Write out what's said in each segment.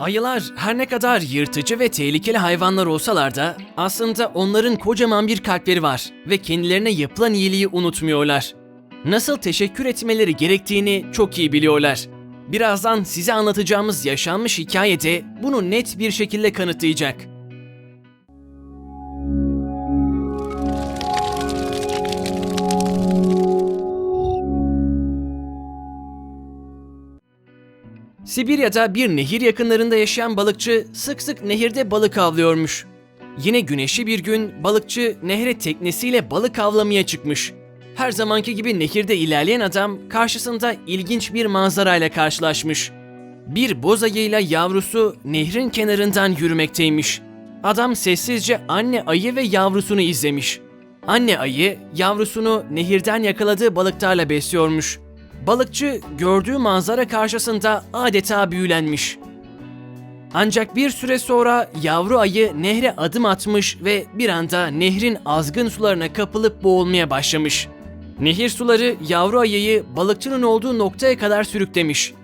Ayılar her ne kadar yırtıcı ve tehlikeli hayvanlar olsalar da aslında onların kocaman bir kalpleri var ve kendilerine yapılan iyiliği unutmuyorlar. Nasıl teşekkür etmeleri gerektiğini çok iyi biliyorlar. Birazdan size anlatacağımız yaşanmış hikayede bunu net bir şekilde kanıtlayacak. Sibirya'da bir nehir yakınlarında yaşayan balıkçı sık sık nehirde balık avlıyormuş. Yine güneşli bir gün balıkçı nehre teknesiyle balık avlamaya çıkmış. Her zamanki gibi nehirde ilerleyen adam karşısında ilginç bir manzarayla karşılaşmış. Bir boz ayıyla yavrusu nehrin kenarından yürümekteymiş. Adam sessizce anne ayı ve yavrusunu izlemiş. Anne ayı yavrusunu nehirden yakaladığı balıklarla besliyormuş. Balıkçı gördüğü manzara karşısında adeta büyülenmiş. Ancak bir süre sonra yavru ayı nehre adım atmış ve bir anda nehrin azgın sularına kapılıp boğulmaya başlamış. Nehir suları yavru ayıyı balıkçının olduğu noktaya kadar sürüklemiş.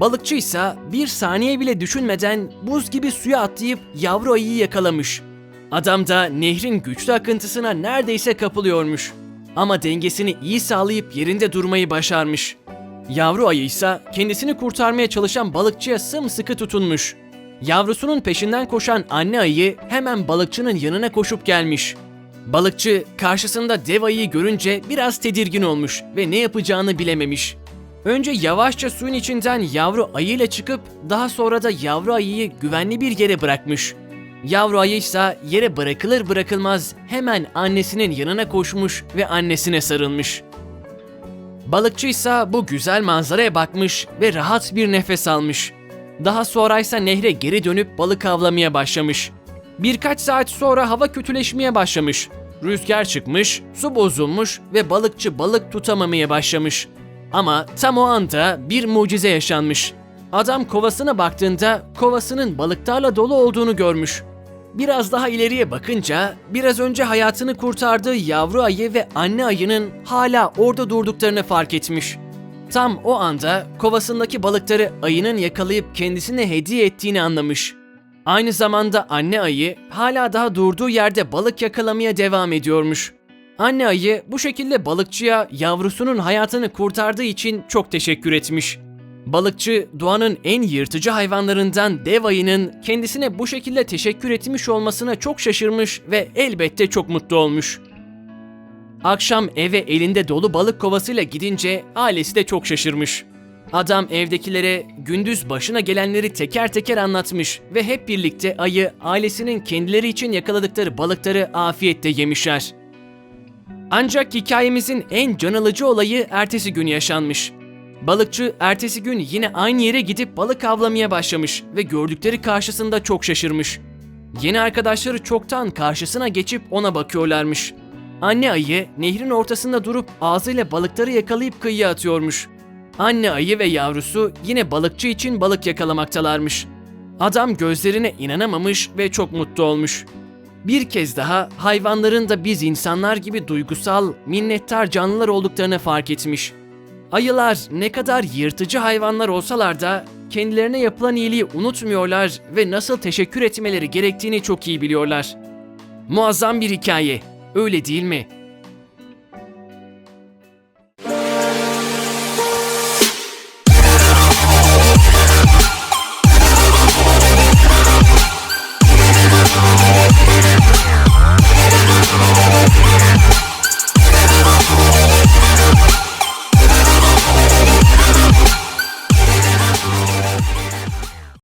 Balıkçı ise bir saniye bile düşünmeden buz gibi suya atlayıp yavru ayıyı yakalamış. Adam da nehrin güçlü akıntısına neredeyse kapılıyormuş. Ama dengesini iyi sağlayıp yerinde durmayı başarmış. Yavru ayı ise kendisini kurtarmaya çalışan balıkçıya sımsıkı tutunmuş. Yavrusunun peşinden koşan anne ayı hemen balıkçının yanına koşup gelmiş. Balıkçı karşısında dev ayıyı görünce biraz tedirgin olmuş ve ne yapacağını bilememiş. Önce yavaşça suyun içinden yavru ayıyla çıkıp daha sonra da yavru ayıyı güvenli bir yere bırakmış. Yavru ayı ise yere bırakılır bırakılmaz hemen annesinin yanına koşmuş ve annesine sarılmış. Balıkçı ise bu güzel manzaraya bakmış ve rahat bir nefes almış. Daha sonra ise nehre geri dönüp balık avlamaya başlamış. Birkaç saat sonra hava kötüleşmeye başlamış. Rüzgar çıkmış, su bozulmuş ve balıkçı balık tutamamaya başlamış. Ama tam o anda bir mucize yaşanmış. Adam kovasına baktığında kovasının balıklarla dolu olduğunu görmüş. Biraz daha ileriye bakınca biraz önce hayatını kurtardığı yavru ayı ve anne ayının hala orada durduklarını fark etmiş. Tam o anda kovasındaki balıkları ayının yakalayıp kendisine hediye ettiğini anlamış. Aynı zamanda anne ayı hala daha durduğu yerde balık yakalamaya devam ediyormuş. Anne ayı bu şekilde balıkçıya yavrusunun hayatını kurtardığı için çok teşekkür etmiş. Balıkçı doğanın en yırtıcı hayvanlarından dev ayının kendisine bu şekilde teşekkür etmiş olmasına çok şaşırmış ve elbette çok mutlu olmuş. Akşam eve elinde dolu balık kovasıyla gidince ailesi de çok şaşırmış. Adam evdekilere gündüz başına gelenleri teker teker anlatmış ve hep birlikte ayı ailesinin kendileri için yakaladıkları balıkları afiyetle yemişler. Ancak hikayemizin en can alıcı olayı ertesi gün yaşanmış. Balıkçı ertesi gün yine aynı yere gidip balık avlamaya başlamış ve gördükleri karşısında çok şaşırmış. Yeni arkadaşları çoktan karşısına geçip ona bakıyorlarmış. Anne ayı nehrin ortasında durup ağzıyla balıkları yakalayıp kıyıya atıyormuş. Anne ayı ve yavrusu yine balıkçı için balık yakalamaktalarmış. Adam gözlerine inanamamış ve çok mutlu olmuş. Bir kez daha hayvanların da biz insanlar gibi duygusal, minnettar canlılar olduklarını fark etmiş. Ayılar ne kadar yırtıcı hayvanlar olsalar da kendilerine yapılan iyiliği unutmuyorlar ve nasıl teşekkür etmeleri gerektiğini çok iyi biliyorlar. Muazzam bir hikaye, öyle değil mi?